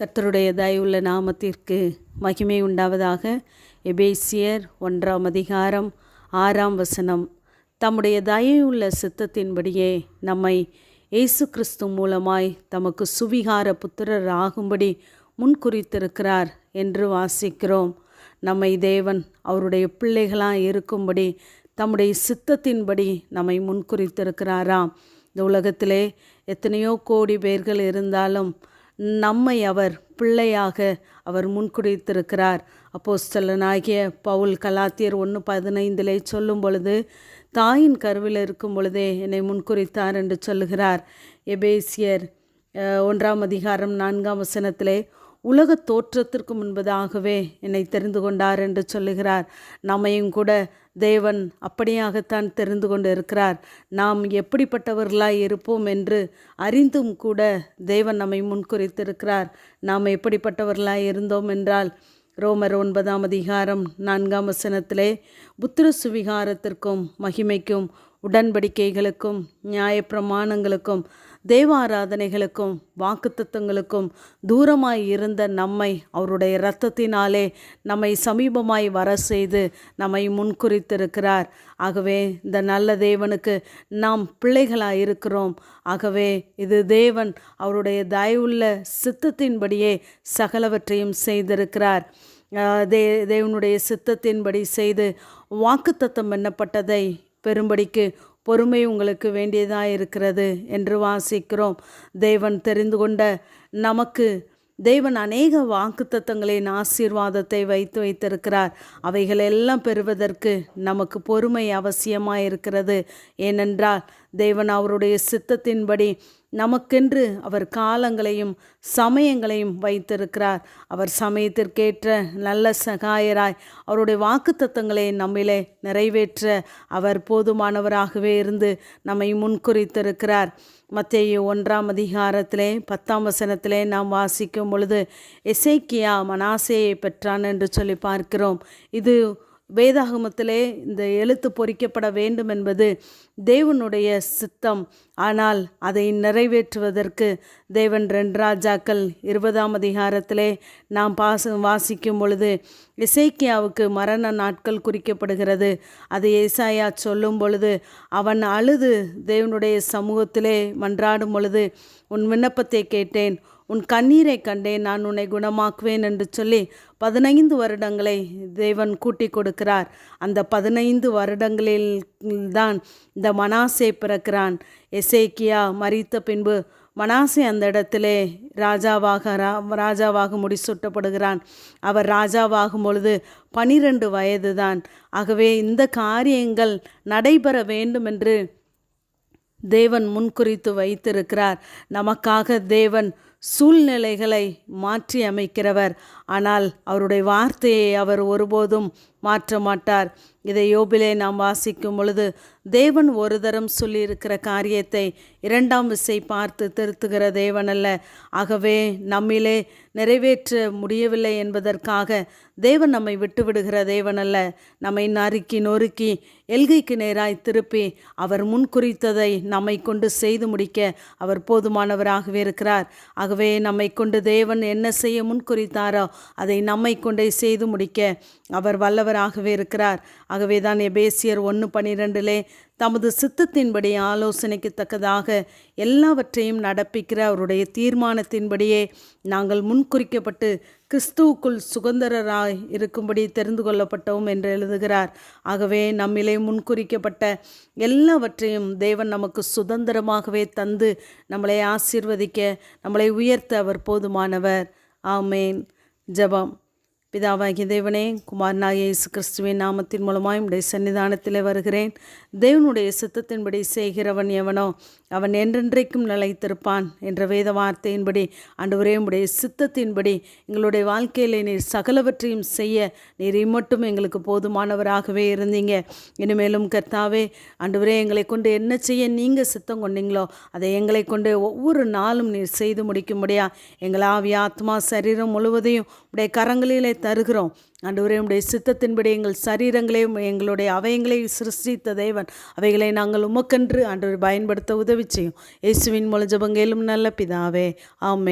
கர்த்தருடைய தயவுள்ள நாமத்திற்கு மகிமை உண்டாவதாக. எபேசியர் ஒன்றாம் அதிகாரம் ஆறாம் வசனம். தம்முடைய தயவுள்ள சித்தத்தின்படியே நம்மை இயேசு கிறிஸ்து மூலமாய் தமக்கு சுவிகார புத்திரர் ஆகும்படி முன்குறித்திருக்கிறார் என்று வாசிக்கிறோம். நம்மை தேவன் அவருடைய பிள்ளைகளாக இருக்கும்படி தம்முடைய சித்தத்தின்படி நம்மை முன்குறித்திருக்கிறாராம் இந்த உலகத்திலே எத்தனையோ கோடி பேர்கள் இருந்தாலும் நம்மை அவர் பிள்ளையாக அவர் முன்குறித்திருக்கிறார். அப்போஸ்தலனாகிய பவுல் கலாத்தியர் ஒன்று பதினைந்திலே சொல்லும் பொழுது தாயின் கருவில் இருக்கும் பொழுதே என்னை முன்குறித்தார் என்று சொல்லுகிறார். எபேசியர் ஒன்றாம் அதிகாரம் நான்காம் வசனத்திலே உலகத் தோற்றத்திற்கு முன்பதாகவே என்னை தெரிந்து கொண்டார் என்று சொல்லுகிறார். நம்மையும் கூட தேவன் அப்படியாகத்தான் தெரிந்து கொண்டு இருக்கிறார் நாம் எப்படிப்பட்டவர்களாய் இருப்போம் என்று அறிந்தும் கூட தேவன் நம்மை முன்குறித்திருக்கிறார். நாம் எப்படிப்பட்டவர்களாய் இருந்தோம் என்றால் ரோமர் ஒன்பதாம் அதிகாரம் நான்காம் வசனத்திலே புத்திர சுவிகாரத்திற்கும் மகிமைக்கும் உடன்படிக்கைகளுக்கும் நியாயப்பிரமாணங்களுக்கும் தேவாராதனைகளுக்கும் வாக்குத்தத்தங்களுக்கும் தூரமாய் இருந்த நம்மை அவருடைய இரத்தத்தினாலே நம்மை சமீபமாய் வர செய்து நம்மை முன்குறித்திருக்கிறார். ஆகவே இந்த நல்ல தேவனுக்கு நாம் பிள்ளைகளாக இருக்கிறோம். ஆகவே இது தேவன் அவருடைய தயவுள்ள சித்தத்தின்படியே சகலவற்றையும் செய்திருக்கிறார். தே தேவனுடைய சித்தத்தின்படி செய்து வாக்குத்தத்தம் எண்ணப்பட்டதை பெரும்படிக்கு பொறுமை உங்களுக்கு வேண்டியதாக இருக்கிறது என்று வாசிக்கிறோம். தேவன் தெரிந்து கொண்ட நமக்கு தேவன் அநேக வாக்குத்தத்தங்களின் ஆசீர்வாதத்தை வைத்து வைத்திருக்கிறார். அவைகளெல்லாம் பெறுவதற்கு நமக்கு பொறுமை அவசியமாக இருக்கிறது ஏனென்றால் தேவன் அவருடைய சித்தத்தின்படி நமக்கென்று அவர் காலங்களையும் சமயங்களையும் வைத்திருக்கிறார். அவர் சமயத்திற்கேற்ற நல்ல சகாயராய் அவருடைய வாக்குத்தத்தங்களை நம்மிலே நிறைவேற்ற அவர் போதுமானவராகவே இருந்து நம்மை முன்குறித்திருக்கிறார். மத்திய ஒன்றாம் அதிகாரத்திலே பத்தாம் வசனத்திலே நாம் வாசிக்கும் பொழுது எசேக்கியா மனாசேயை பெற்றான் என்று சொல்லி பார்க்கிறோம். இது வேதாகமத்திலே இந்த எழுத்து பொறிக்கப்பட வேண்டும் என்பது தேவனுடைய சித்தம். ஆனால் அதை நிறைவேற்றுவதற்கு தேவன் ரெண்டு ராஜாக்கள் இருபதாம் அதிகாரத்திலே நாம் பாச வாசிக்கும் பொழுது இசைக்கியாவுக்கு மரண நாட்கள் குறிக்கப்படுகிறது. அதை ஏசாயா சொல்லும் பொழுது அவன் அழுது தேவனுடைய சமூகத்திலே மன்றாடும் பொழுது உன் விண்ணப்பத்தை கேட்டேன். உன் கண்ணீரை கண்டேன் நான் உன்னை குணமாக்குவேன் என்று சொல்லி பதினைந்து வருடங்களை தேவன் கூட்டி கொடுக்கிறார். அந்த பதினைந்து வருடங்களில் தான் இந்த மனாசே பிறக்கிறான். எசேக்கியா மறித்த பின்பு மனாசே அந்த இடத்திலே ராஜாவாக ரா ராஜாவாக முடிசூட்டப்படுகிறான். அவர் ராஜாவாகும் பொழுது பனிரெண்டு வயதுதான். ஆகவே இந்த காரியங்கள் நடைபெற வேண்டும் என்று தேவன் முன்குறித்து வைத்திருக்கிறார். நமக்காக தேவன் சூழ்நிலைகளை மாற்றி அமைக்கிறவர். ஆனால் அவருடைய வார்த்தையை அவர் ஒருபோதும் மாற்ற மாட்டார். இதை யோபிலே நாம் வாசிக்கும் பொழுது தேவன் ஒரு தரம் சொல்லியிருக்கிற காரியத்தை இரண்டாம் விசை பார்த்து திருத்துகிற தேவன் அல்ல ஆகவே நம்மிலே நிறைவேற்ற முடியவில்லை என்பதற்காக தேவன் நம்மை விட்டுவிடுகிற தேவன் அல்ல நம்மை நறுக்கி நொறுக்கி எல்கைக்கு நேராய் திருப்பி அவர் முன்குறித்ததை நம்மை கொண்டு செய்து முடிக்க அவர் போதுமானவராகவே இருக்கிறார். ஆகவே நம்மை கொண்டு தேவன் என்ன செய்ய முன்குறித்தாரோ அதை நம்மை கொண்டே செய்து முடிக்க அவர் வல்லவராகவே இருக்கிறார். ஆகவே தான் எபேசியர் ஒன்று பன்னிரெண்டிலே தமது சித்தத்தின்படி ஆலோசனைக்கு தக்கதாக எல்லாவற்றையும் நடப்பிக்கிற அவருடைய தீர்மானத்தின்படியே நாங்கள் முன்குறிக்கப்பட்டு கிறிஸ்துவுக்குள் சுதந்திரராய் இருக்கும்படி தெரிந்து கொள்ளப்பட்டோம் என்று எழுதுகிறார். ஆகவே நம்மிலே முன்குறிக்கப்பட்ட எல்லாவற்றையும் தேவன் நமக்கு சுதந்திரமாகவே தந்து நம்மளை ஆசீர்வதிக்க நம்மளை உயர்த்த அவர் போதுமானவர். ஆமேன். ஜபம். பிதாவாகிய தேவனே குமாரனாகிய இயேசு கிறிஸ்துவின் நாமத்தின் மூலமாய் உடைய சன்னிதானத்தில் வருகிறேன். தேவனுடைய சித்தத்தின்படி செய்கிறவன் எவனோ அவன் என்றென்றைக்கும் நிலைத்திருப்பான் என்ற வேத வார்த்தையின்படி அன்றுவரே உடைய சித்தத்தின்படி எங்களுடைய வாழ்க்கையிலே நீர் சகலவற்றையும் செய்ய நீர் இம்மட்டும் எங்களுக்கு போதுமானவராகவே இருந்தீங்க. இனிமேலும் கர்த்தாவே அன்றுவரே எங்களை கொண்டு என்ன செய்ய நீங்கள் சித்தம் கொண்டீங்களோ அதை எங்களை கொண்டு ஒவ்வொரு நாளும் நீர் செய்து முடிக்கும்படியா எங்கள் ஆவி ஆத்மா சரீரம் முழுவதையும் உடைய கரங்களிலே தருகிறோம். ஆண்டவரே உடைய சித்தத்தின்படி எங்கள் சரீரங்களையும் எங்களுடைய அவயங்களை சிருஷ்டித்த தேவன். அவைகளை நாங்கள் உமக்கென்று ஆண்டவர் பயன்படுத்த உதவி செய்யும். இயேசுவின் மூல ஜபங்கேலும் நல்ல பிதாவே. ஆமே